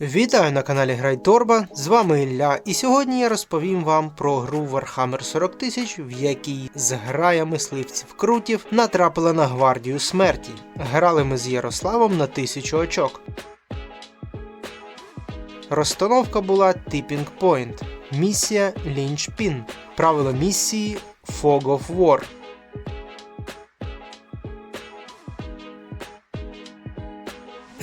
Вітаю на каналі Грайторба, з вами Ілля, і сьогодні я розповім вам про гру Warhammer 40 тисяч, в якій зграя мисливців крутів натрапила на гвардію смерті. Грали ми з Ярославом на тисячу очок. Розстановка була Tipping Point, місія Лінчпін, правила місії Fog of War.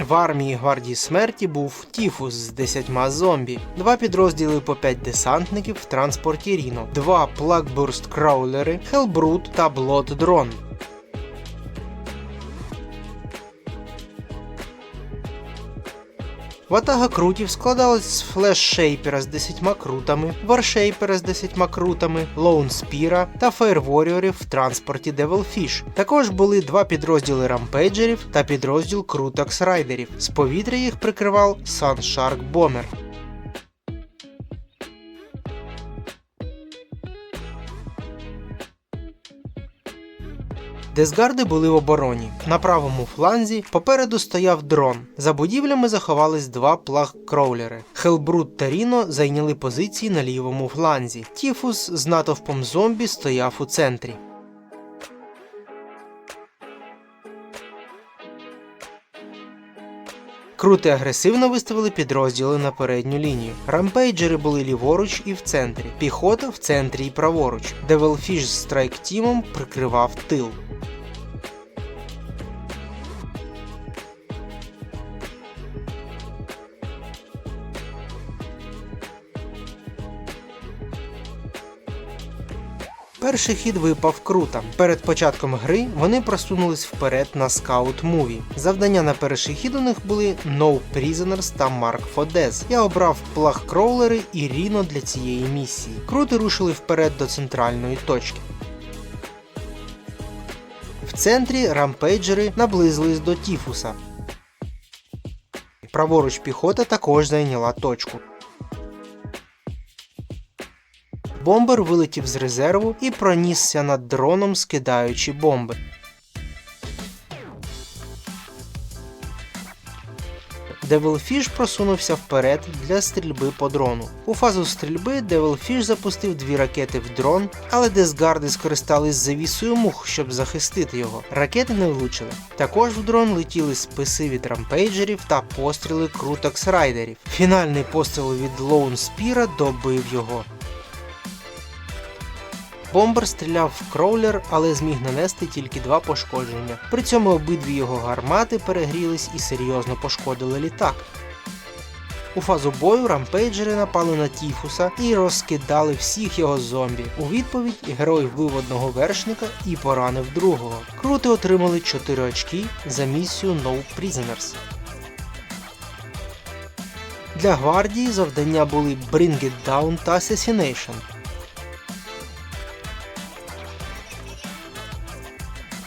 В армії гвардії смерті був Тіфус з 10 зомбі, два підрозділи по 5 десантників в транспорті Ріно, два Плакбурст краулери, Хелбрут та Блод Ватага крутів складалась з флеш-шейпера з 10 крутами, варшейпера з 10 крутами, лоунспіра та фаєрворіорів в транспорті Devilfish. Також були два підрозділи рампейджерів та підрозділ Крутакс райдерів. З повітря їх прикривав Sunshark Bomber. Десгарди були в обороні. На правому фланзі попереду стояв дрон. За будівлями заховались два плаг-кроулери. Хелбрут та Ріно зайняли позиції на лівому фланзі. Тіфус з натовпом зомбі стояв у центрі. Крути агресивно виставили підрозділи на передню лінію. Рампейджери були ліворуч і в центрі, піхота в центрі і праворуч. Девелфіш з страйк тімом прикривав тил. Перший хід випав крутам. Перед початком гри вони просунулись вперед на скаут муві. Завдання на перший хід у них були No Prisoners та Mark Fodez. Я обрав плаг кроулери і Ріно для цієї місії. Крути рушили вперед до центральної точки. В центрі рампейджери наблизились до Тіфуса. Праворуч піхота також зайняла точку. Бомбер вилетів з резерву і пронісся над дроном, скидаючи бомби. Девилфіш просунувся вперед для стрільби по дрону. У фазу стрільби Девилфіш запустив дві ракети в дрон, але Десгарди скористались завісою мух, щоб захистити його. Ракети не влучили. Також в дрон летіли списи від рампейджерів та постріли крутокс райдерів. Фінальний постріл від Лоун Спіра добив його. Бомбер стріляв в кроулер, але зміг нанести тільки два пошкодження. При цьому обидві його гармати перегрілись і серйозно пошкодили літак. У фазу бою рампейджери напали на Тіфуса і розкидали всіх його зомбі. У відповідь герой вбив одного вершника і поранив другого. Крути отримали 4 очки за місію No Prisoners. Для гвардії завдання були Bring It Down та Assassination.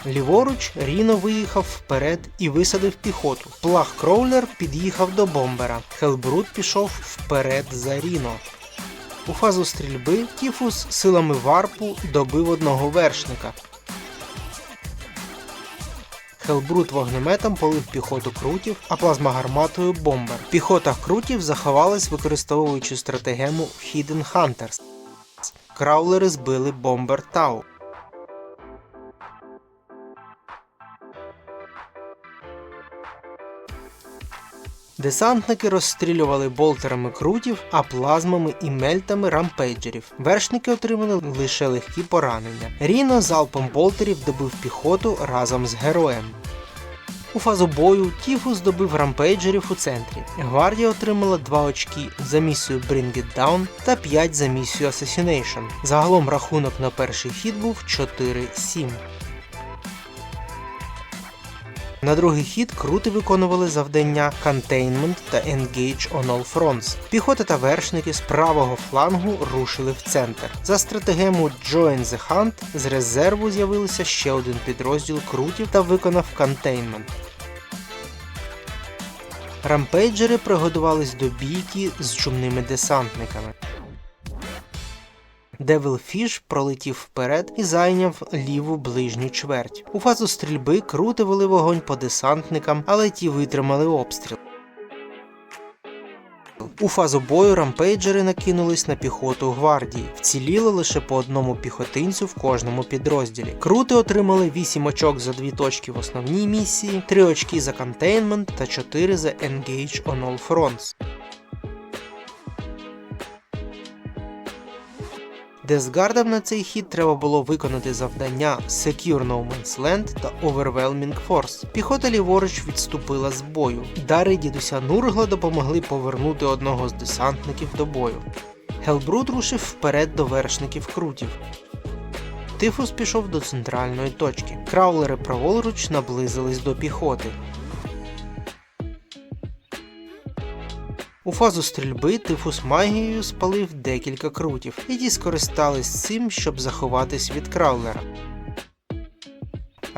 Ліворуч Ріно виїхав вперед і висадив піхоту. Плах Кроулер під'їхав до бомбера. Хелбрут пішов вперед за Ріно. У фазу стрільби Тіфус силами варпу добив одного вершника. Хелбрут вогнеметом полив піхоту крутів, а плазмогарматою бомбер. Піхота крутів заховалась, використовуючи стратегему Hidden Hunters. Краулери збили бомбер Тау. Десантники розстрілювали болтерами крутів, а плазмами і мельтами рампейджерів. Вершники отримали лише легкі поранення. Ріно залпом болтерів добив піхоту разом з героєм. У фазу бою Тіфу здобив рампейджерів у центрі. Гвардія отримала 2 очки за місію Bring It Down та 5 за місію Assassination. Загалом рахунок на перший хід був 4-7. На другий хід крути виконували завдання Containment та Engage on All Fronts. Піхота та вершники з правого флангу рушили в центр. За стратегему Join the Hunt з резерву з'явився ще один підрозділ крутів та виконав Containment. Рампейджери приготувались до бійки з чумними десантниками. Девилфіш пролетів вперед і зайняв ліву ближню чверть. У фазу стрільби крути вели вогонь по десантникам, але ті витримали обстріл. У фазу бою рампейджери накинулись на піхоту гвардії. Вціліло лише по одному піхотинцю в кожному підрозділі. Крути отримали 8 очок за 2 точки в основній місії, 3 очки за контейнмент та 4 за Engage on All Fronts. Десгардам на цей хід треба було виконати завдання Secure No Man's Land та Overwhelming Force. Піхота ліворуч відступила з бою. Дари дідуся Нургла допомогли повернути одного з десантників до бою. Хелбрут рушив вперед до вершників крутів. Тифус пішов до центральної точки. Краулери праворуч наблизились до піхоти. У фазу стрільби тифус магією спалив декілька крутів, і ті скористались цим, щоб заховатись від краулера.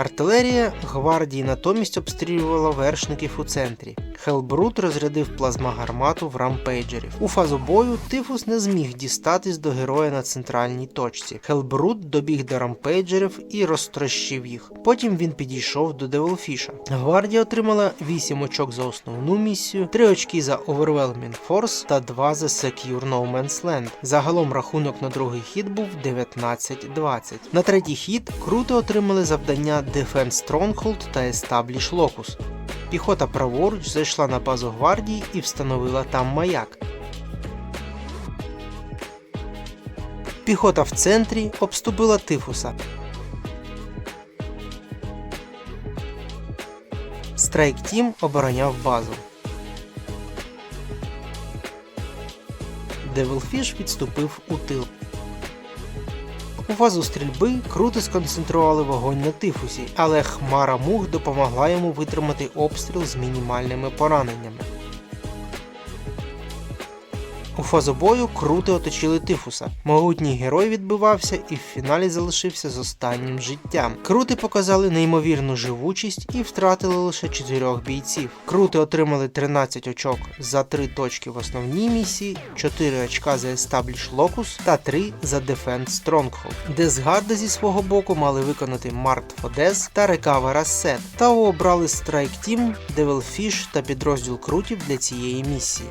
Артилерія гвардії натомість обстрілювала вершників у центрі. Хелбрут розрядив плазмогармату в рампейджерів. У фазу бою Тифус не зміг дістатись до героя на центральній точці. Хелбрут добіг до рампейджерів і розтрощив їх. Потім він підійшов до Девилфіша. Гвардія отримала 8 очок за основну місію, 3 очки за Overwhelming Force та 2 за Secure No Man's Land. Загалом рахунок на другий хід був 19-20. На третій хід крути отримали завдання Defense Stronghold та Establish Locus. Піхота праворуч зайшла на базу гвардії і встановила там маяк. Піхота в центрі обступила тифуса. Страйк Тім обороняв базу. Девилфіш відступив у тил. У фазу стрільби круто сконцентрували вогонь на тифусі, але хмара мух допомогла йому витримати обстріл з мінімальними пораненнями. У фазу бою крути оточили тифуса. Могутній герой відбивався і в фіналі залишився з останнім життям. Крути показали неймовірну живучість і втратили лише 4 бійців. Крути отримали 13 очок за 3 точки в основній місії, 4 очка за Establish Locus та 3 за Defend Stronghold. Десгарда зі свого боку мали виконати Marked Fodez та Recover Asset, та обрали Strike Team, Devilfish та підрозділ крутів для цієї місії.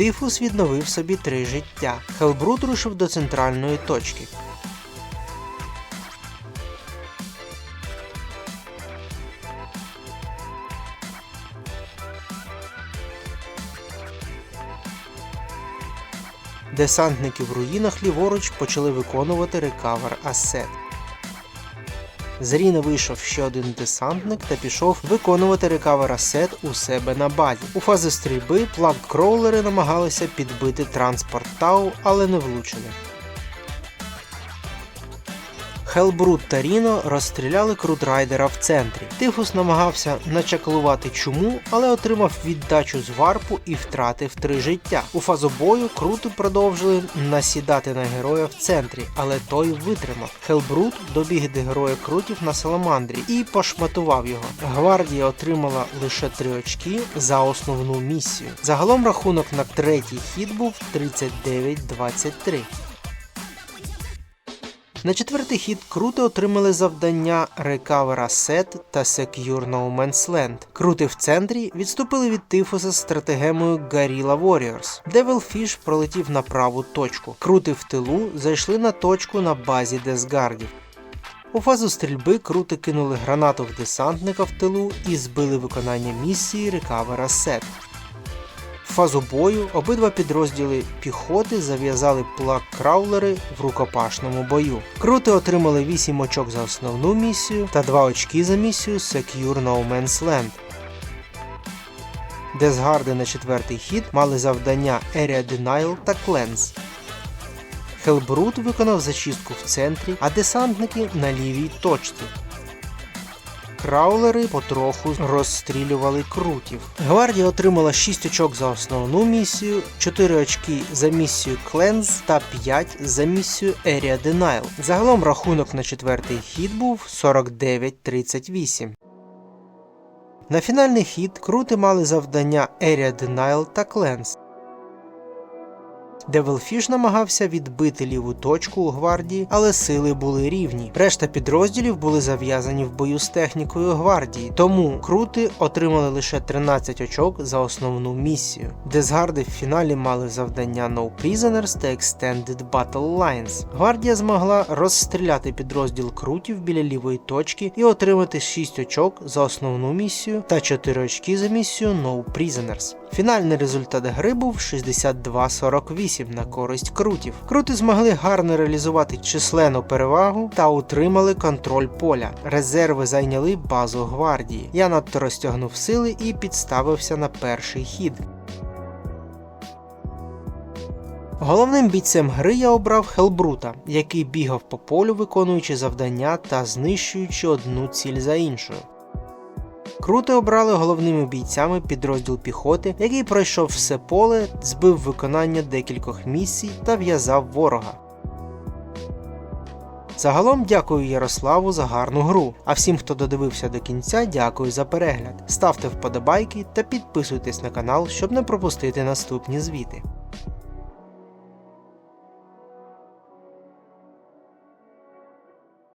Тифус відновив собі три життя. Хелбрут рушив до центральної точки. Десантники в руїнах ліворуч почали виконувати рекавер асет. З Ріна вийшов ще один десантник та пішов виконувати рекавера сет у себе на базі. У фазі стрільби плаг кроулери намагалися підбити транспорт Тау, але не влучили. Хелбрут та Ріно розстріляли крутрайдера в центрі. Тифус намагався начаклувати чуму, але отримав віддачу з варпу і втратив три життя. У фазу бою крути продовжили насідати на героя в центрі, але той витримав. Хелбрут добіг до героя крутів на саламандрі і пошматував його. Гвардія отримала лише три очки за основну місію. Загалом рахунок на третій хід був 39-23. На четвертий хід крути отримали завдання Recover Asset та Secure No Man's Land. Крути в центрі відступили від тифуса з стратегемою Guerrilla Warriors. Devilfish пролетів на праву точку. Крути в тилу зайшли на точку на базі Десгардів. У фазу стрільби крути кинули гранату в десантника в тилу і збили виконання місії Recover Asset. Фазу бою обидва підрозділи піхоти зав'язали плак краулери в рукопашному бою. Крути отримали 8 очок за основну місію та 2 очки за місію Secure No Man's Land. Десгарди на четвертий хід мали завдання Area Denial та Cleanse. Хелбрут виконав зачистку в центрі, а десантники на лівій точці. Краулери потроху розстрілювали крутів. Гвардія отримала 6 очок за основну місію, 4 очки за місію Cleanse та 5 за місію Area Denial. Загалом рахунок на четвертий хід був 49-38. На фінальний хід крути мали завдання Area Denial та Cleanse. Девелфіш намагався відбити ліву точку у гвардії, але сили були рівні. Решта підрозділів були зав'язані в бою з технікою гвардії, тому крути отримали лише 13 очок за основну місію. Дезгарди в фіналі мали завдання No Prisoners та Extended Battle Lines. Гвардія змогла розстріляти підрозділ крутів біля лівої точки і отримати 6 очок за основну місію та 4 очки за місію No Prisoners. Фінальний результат гри був 62-48 на користь крутів. Крути змогли гарно реалізувати численну перевагу та утримали контроль поля. Резерви зайняли базу гвардії. Я надто розтягнув сили і підставився на перший хід. Головним бійцем гри я обрав Хелбрута, який бігав по полю, виконуючи завдання та знищуючи одну ціль за іншою. Крути обрали головними бійцями підрозділ піхоти, який пройшов все поле, збив виконання декількох місій та в'язав ворога. Загалом дякую Ярославу за гарну гру. А всім, хто додивився до кінця, дякую за перегляд. Ставте вподобайки та підписуйтесь на канал, щоб не пропустити наступні звіти.